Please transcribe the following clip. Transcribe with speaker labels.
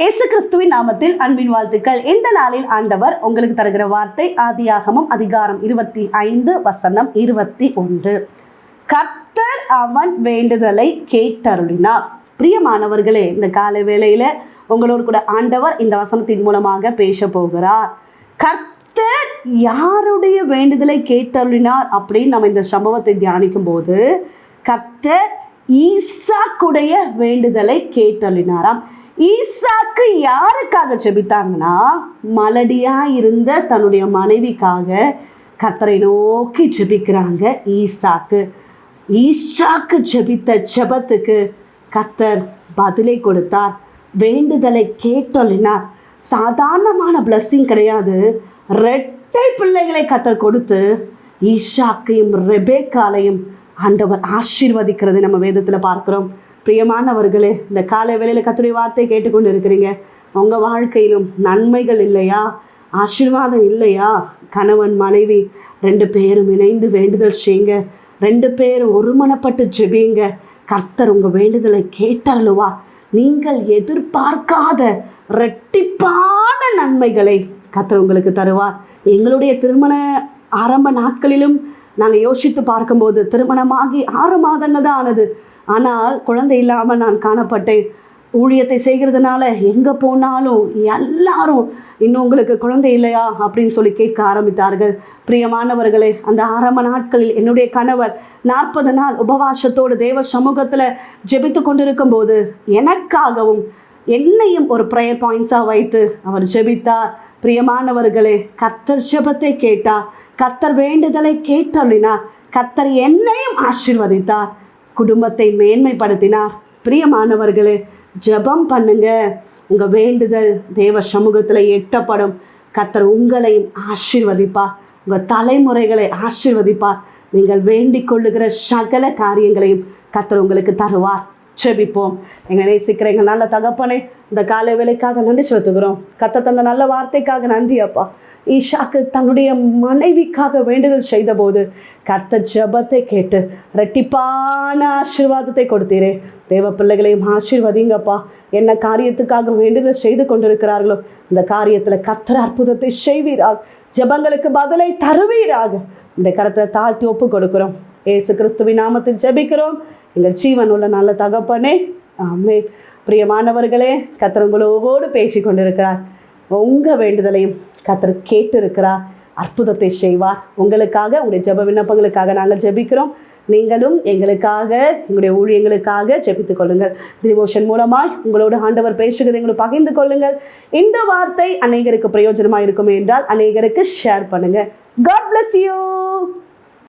Speaker 1: இயேசு கிறிஸ்துவின் நாமத்தில் அன்பின் வாழ்த்துக்கள். இந்த நாளில் ஆண்டவர் உங்களுக்கு தருகிற வார்த்தை ஆதியாகமம் அதிகாரம் இருபத்தி ஐந்து வசனம் இருபத்தி ஒன்று. கர்த்தர் அவன் வேண்டுதலை கேட்டருளினார். பிரியமானவர்களே இந்த காலை வேளையில உங்களோடு கூட ஆண்டவர் இந்த வசனத்தின் மூலமாக பேச போகிறார். கர்த்தர் யாருடைய வேண்டுதலை கேட்டருளினார் அப்படின்னு நம்ம இந்த சம்பவத்தை தியானிக்கும் போது கர்த்தர் ஈசாக்குடைய வேண்டுதலை கேட்டருளினாராம். ஈசாக்கு யாருக்காக ஜெபித்தாங்கன்னா மலடியா இருந்த தன்னுடைய மனைவிக்காக கத்தரை நோக்கி ஜெபிக்கிறாங்க ஈசாக்கு. ஈசாக்கு ஜெபித்த ஜெபத்துக்கு கத்தர் பதிலை கொடுத்தார் வேண்டுதலை கேட்டொழினார். சாதாரணமான பிளஸ்ஸிங் கிடையாது. ரெட்டை பிள்ளைகளை கத்தர் கொடுத்து ஈஷாக்கையும் ரெபேக்காலையும் ஆண்டவர் ஆசீர்வதிக்கிறது நம்ம வேதத்தில் பார்க்குறோம். பிரியமானவர்களே இந்த காலை வேளையில் கத்துடைய வார்த்தையை கேட்டுக்கொண்டு இருக்கிறீங்க உங்கள் வாழ்க்கையிலும் நன்மைகள் இல்லையா? ஆசீர்வாதம் இல்லையா? கணவன் மனைவி ரெண்டு பேரும் இணைந்து வேண்டுதல் செய்யுங்க. ரெண்டு பேரும் ஒருமனப்பட்டு ஜெபியுங்க. கர்த்தர் உங்கள் வேண்டுதலை கேட்டருளுவா. நீங்கள் எதிர்பார்க்காத ரெட்டிப்பான நன்மைகளை கர்த்தர் உங்களுக்கு தருவார். எங்களுடைய திருமண ஆரம்ப நாட்களிலும் நாங்கள் யோசித்து பார்க்கும்போது திருமணமாகி ஆறு மாதங்கள் தான் ஆனது. ஆனால் குழந்தை இல்லாமல் நான் காணப்பட்டேன். ஊழியத்தை செய்கிறதுனால எங்கே போனாலும் எல்லாரும் இன்னும் உங்களுக்கு குழந்தை இல்லையா அப்படின்னு சொல்லி கேட்க ஆரம்பித்தார்கள். பிரியமானவர்களே அந்த ஆரம்ப நாட்களில் என்னுடைய கணவர் நாற்பது நாள் உபவாசத்தோடு தேவ சமூகத்தில் ஜெபித்து கொண்டிருக்கும் போது எனக்காகவும் என்னையும் ஒரு ப்ரேயர் பாயிண்ட்ஸாக வைத்து அவர் ஜெபித்தார். பிரியமானவர்களே கர்த்தர் ஜெபத்தை கேட்டார். கத்தர் வேண்டுதலை கேட்டருளினார். கத்தர் என்னையும் ஆசிர்வதித்தார். குடும்பத்தை மேன்மைப்படுத்தினார். பிரியமானவர்களே ஜெபம் பண்ணுங்க. உங்கள் வேண்டுதல் தேவ சமூகத்தில் எட்டப்படும். கத்தர் உங்களையும் ஆசிர்வதிப்பார். உங்கள் தலைமுறைகளை ஆசிர்வதிப்பார். நீங்கள் வேண்டிக் கொள்ளுகிற சகல காரியங்களையும் கத்தர் உங்களுக்கு தருவார். செபிப்போம் எங்கள் நேசிக்கிற எங்கள் நல்ல தகப்பனே இந்த காலை வேலைக்காக நன்றி செலுத்துகிறோம். கத்த தந்த நல்ல வார்த்தைக்காக நன்றி அப்பா. ஈஷாக்கு தன்னுடைய மனைவிக்காக வேண்டுதல் செய்தபோது கர்த்த ஜெபத்தை கேட்டு ரெட்டிப்பான ஆசீர்வாதத்தை கொடுத்தீரே. தேவ பிள்ளைகளையும் ஆசீர்வதிங்கப்பா. என்ன காரியத்துக்காக வேண்டுதல் செய்து கொண்டிருக்கிறார்களோ இந்த காரியத்தில் கத்தர் அற்புதத்தை செய்வீராக. ஜெபங்களுக்கு பதிலை தருவீராக. இந்த கரத்தை தாழ்த்தி ஒப்பு கொடுக்கிறோம். ஏசு கிறிஸ்துவின் நாமத்தில் ஜெபிக்கிறோம். எங்கள் ஜீவன் உள்ள நல்ல தகப்பனே. ஆமே பிரியமானவர்களே கத்திரங்களோடு பேசி கொண்டிருக்கிறார் உங்கள் வேண்டுதலையும் கத்தர் கேட்டு இருக்கிறார் அற்புதத்தை செய்வார். உங்களுக்காக உங்களுடைய ஜெப விண்ணப்பங்களுக்காக நாங்கள் ஜெபிக்கிறோம். நீங்களும் எங்களுக்காக உங்களுடைய ஊழியங்களுக்காக ஜெபித்துக் கொள்ளுங்கள். டிவோஷன் மூலமாய் உங்களோட ஆண்டவர் பேசுகிறதை எங்களை பகிர்ந்து கொள்ளுங்கள். இந்த வார்த்தை அநேகருக்கு பிரயோஜனமாக இருக்கும் என்றால் அநேகருக்கு ஷேர் பண்ணுங்கள் காட் பிளஸ் யூ